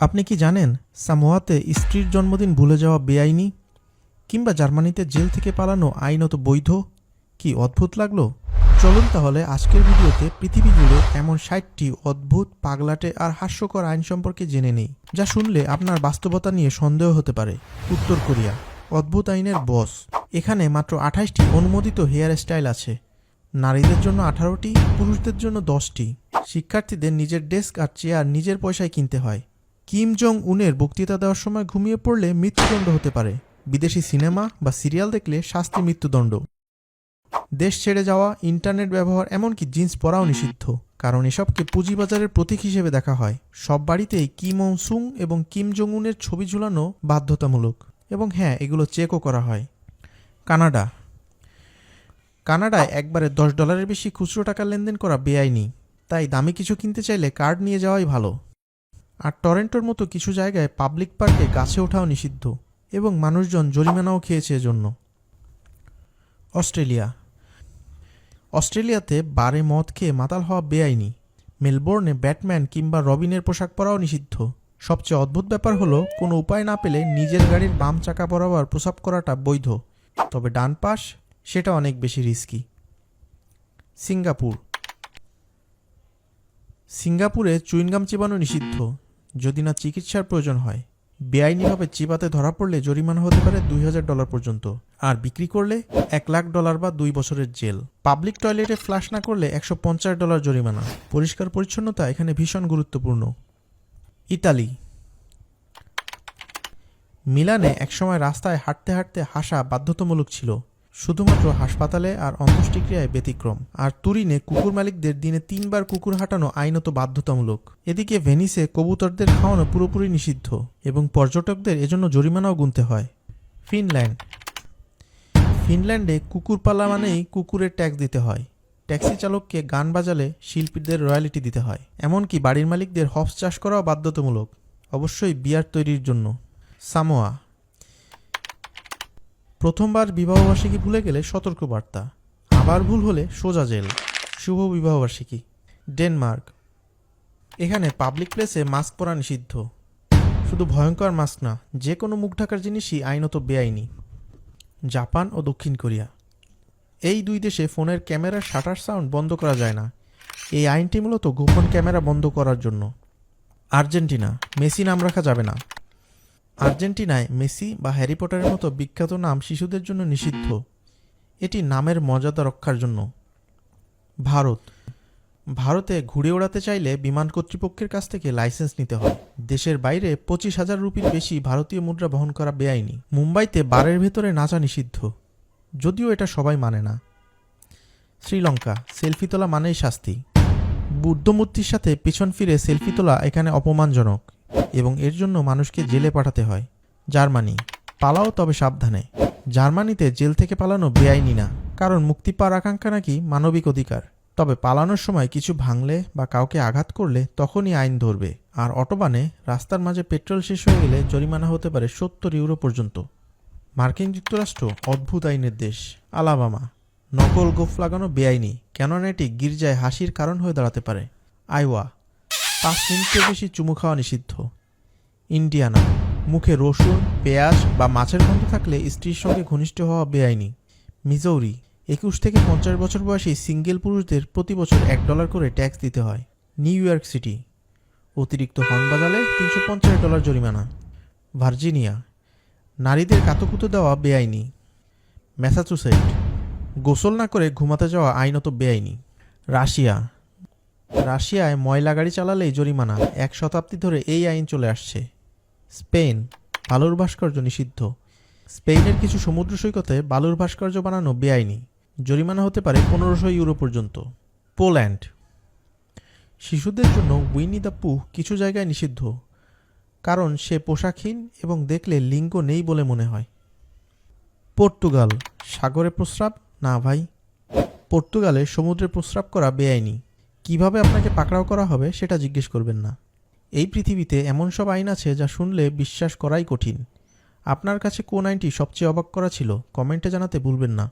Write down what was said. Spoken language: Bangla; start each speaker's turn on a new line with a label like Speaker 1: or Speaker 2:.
Speaker 1: আপনি কি জানেন, সামোয়াতে স্ত্রীর জন্মদিন ভুলে যাওয়া বেআইনি? কিংবা জার্মানিতে জেল থেকে পালানো আইনত বৈধ? কি অদ্ভুত লাগল? চলুন তাহলে আজকের ভিডিওতে পৃথিবী জুড়ে এমন ষাটটি অদ্ভুত, পাগলাটে আর হাস্যকর আইন সম্পর্কে জেনে নেই, যা শুনলে আপনার বাস্তবতা নিয়ে সন্দেহ হতে পারে। উত্তর কোরিয়া। অদ্ভুত আইনের বস। এখানে মাত্র আঠাশটি অনুমোদিত হেয়ার স্টাইল আছে। নারীদের জন্য আঠারোটি, পুরুষদের জন্য দশটি। শিক্ষার্থীদের নিজের ডেস্ক আর চেয়ার নিজের পয়সায় কিনতে হয়। কিম জং উনের বক্তৃতা দেওয়ার সময় ঘুমিয়ে পড়লে মৃত্যুদণ্ড হতে পারে। বিদেশি সিনেমা বা সিরিয়াল দেখলে শাস্তি মৃত্যুদণ্ড। দেশ ছেড়ে যাওয়া, ইন্টারনেট ব্যবহার, এমনকি জিন্স পরাও নিষিদ্ধ। কারণ এসবকে পুঁজিবাজারের প্রতীক হিসেবে দেখা হয়। সব বাড়িতেই কিম সুং এবং কিম জং উনের ছবি ঝুলানো বাধ্যতামূলক। এবং হ্যাঁ এগুলো চেকও করা হয়। কানাডা। কানাডায় একবারে দশ ডলারের বেশি খুচরো টাকা লেনদেন করা বেআইনি। তাই দামি কিছু কিনতে চাইলে কার্ড নিয়ে যাওয়াই ভালো। আর টরেন্টোর মতো কিছু জায়গায় পাবলিক পার্কে গাছে ওঠাও নিষিদ্ধ এবং মানুষজন জরিমানাও খেয়েছে এজন্য। অস্ট্রেলিয়া। অস্ট্রেলিয়াতে বারে মদ খেয়ে মাতাল হওয়া বেআইনি। মেলবোর্নে ব্যাটম্যান কিংবা রবিনের পোশাক পরাও নিষিদ্ধ। সবচেয়ে অদ্ভুত ব্যাপার হলো, কোনো উপায় না পেলে নিজের গাড়ির বাম চাকা বরাবর প্রসাব করাটা বৈধ। তবে ডান পাশ, সেটা অনেক বেশি রিস্কি। সিঙ্গাপুর। সিঙ্গাপুরে চুইনগাম চিবানো নিষিদ্ধ। যদি না চিকিৎসার প্রয়োজন হয়। বেআইনিভাবে চিবাতে ধরা পড়লে জরিমানা হতে পারে দুই হাজার ডলার পর্যন্ত। আর বিক্রি করলে এক লাখ ডলার বা দুই বছরের জেল। পাবলিক টয়লেটে ফ্লাশ না করলে একশো পঞ্চাশ ডলার জরিমানা। পরিষ্কার পরিচ্ছন্নতা এখানে ভীষণ গুরুত্বপূর্ণ। ইতালি। মিলানে একসময় রাস্তায় হাঁটতে হাঁটতে হাসা বাধ্যতামূলক ছিল। শুধুমাত্র হাসপাতালে আর অন্ত্যেষ্টিক্রিয়ায় ব্যতিক্রম। আর তুরিনে কুকুর মালিকদের দিনে তিনবার কুকুর হাঁটানো আইনত বাধ্যতামূলক। এদিকে ভেনিসে কবুতরদের খাওয়ানো পুরোপুরি নিষিদ্ধ এবং পর্যটকদের এজন্য জরিমানাও গুনতে হয়। ফিনল্যান্ড। ফিনল্যান্ডে কুকুর পালা মানেই কুকুরের ট্যাক্স দিতে হয়। ট্যাক্সি চালককে গান বাজালে শিল্পীদের রয়্যালিটি দিতে হয়। এমনকি বাড়ির মালিকদের হফস চাষ করাও বাধ্যতামূলক। অবশ্যই বিয়ার তৈরির জন্য। সামোয়া। প্রথমবার বিবাহবার্ষিকী ভুলে গেলে সতর্কবার্তা। আবার ভুল হলে সোজা জেল। শুভ বিবাহবার্ষিকী। ডেনমার্ক। এখানে পাবলিক প্লেসে মাস্ক পরা নিষিদ্ধ। শুধু ভয়ঙ্কর মাস্ক না যে কোনো মুখ ঢাকার জিনিসই আইনত বেআইনি। জাপান ও দক্ষিণ কোরিয়া। এই দুই দেশে ফোনের ক্যামেরার শাটার সাউন্ড বন্ধ করা যায় না। এই আইনটি মূলত গোপন ক্যামেরা বন্ধ করার জন্য। আর্জেন্টিনা, মেসি নাম রাখা যাবে না। আর্জেন্টিনায় মেসি বা হ্যারি পটারের মতো বিখ্যাত নাম শিশুদের জন্য নিষিদ্ধ। এটি নামের মর্যাদা রক্ষার জন্য। ভারত। ভারতে ঘুরে ওড়াতে চাইলে বিমান কর্তৃপক্ষের কাছ থেকে লাইসেন্স নিতে হয়। দেশের বাইরে পঁচিশ হাজার রুপির বেশি ভারতীয় মুদ্রা বহন করা বেআইনি। মুম্বাইতে বারের ভেতরে নাচা নিষিদ্ধ। যদিও এটা সবাই মানে না। শ্রীলঙ্কা। সেলফি তোলা মানেই শাস্তি। বুদ্ধমূর্তির সাথে পিছন ফিরে সেলফি তোলা এখানে অপমানজনক। এবং এর জন্য মানুষকে জেলে পাঠাতে হয়। জার্মানি, পালাও তবে সাবধানে। জার্মানিতে জেল থেকে পালানো বেআইনি না, কারণ মুক্তি পাওয়ার আকাঙ্ক্ষা নাকি মানবিক অধিকার। তবে পালানোর সময় কিছু ভাঙলে বা কাউকে আঘাত করলে তখনই আইন ধরবে, আর অটোবানে রাস্তার মাঝে পেট্রোল শেষ হয়ে গেলে জরিমানা হতে পারে সত্তর ইউরো পর্যন্ত। মার্কিন যুক্তরাষ্ট্র অদ্ভুত আইনের দেশ, আলাবামা। নকল গোফ লাগানো বেআইনি, কেননা এটি গির্জায় হাসির কারণ হয়ে দাঁড়াতে পারে। আইওয়া পাঁচ মিনিটের বেশি চুমু খাওয়া নিষিদ্ধ। ইন্ডিয়ানা মুখে রসুন, পেঁয়াজ বা মাছের গন্ধ থাকলে স্ত্রীর সঙ্গে ঘনিষ্ঠ হওয়া বেআইনি। মিজৌরি। একুশ থেকে পঞ্চাশ বছর বয়সী সিঙ্গেল পুরুষদের প্রতি বছর এক ডলার করে ট্যাক্স দিতে হয়। New York city. অতিরিক্ত হর্ন বাজালে তিনশো পঞ্চাশ ডলার জরিমানা। ভার্জিনিয়া। নারীদের কাতুকুতো দেওয়া বেআইনি। ম্যাসাচুসেট। গোসল না করে ঘুমাতে যাওয়া আইনত বেআইনি। রাশিয়া। রাশিয়ায় ময়লা গাড়ি চালালেই জরিমানা। এক শতাব্দী ধরে এই আইন চলে আসছে। স্পেন, বালুর ভাস্কর্য নিষিদ্ধ। স্পেনের কিছু সমুদ্র সৈকতে বালুর ভাস্কর্য বানানো বেআইনি। জরিমানা হতে পারে পনেরোশো ইউরো পর্যন্ত। পোল্যান্ড। শিশুদের জন্য উইনি দ্য পুহ কিছু জায়গায় নিষিদ্ধ। কারণ সে পোশাকহীন এবং দেখলে লিঙ্গ নেই বলে মনে হয়। পর্তুগাল। সাগরে প্রস্রাব? না ভাই। পর্তুগালে সমুদ্রে প্রস্রাব করা বেআইনি। কীভাবে আপনাকে পাকড়াও করা হবে সেটা জিজ্ঞেস করবেন না। এই পৃথিবীতে এমন সব আইন আছে যা শুনলে বিশ্বাস করাই কঠিন। আপনার কাছে কোন আইনটি সবচেয়ে অবাক করা ছিল? কমেন্টে জানাতে ভুলবেন না।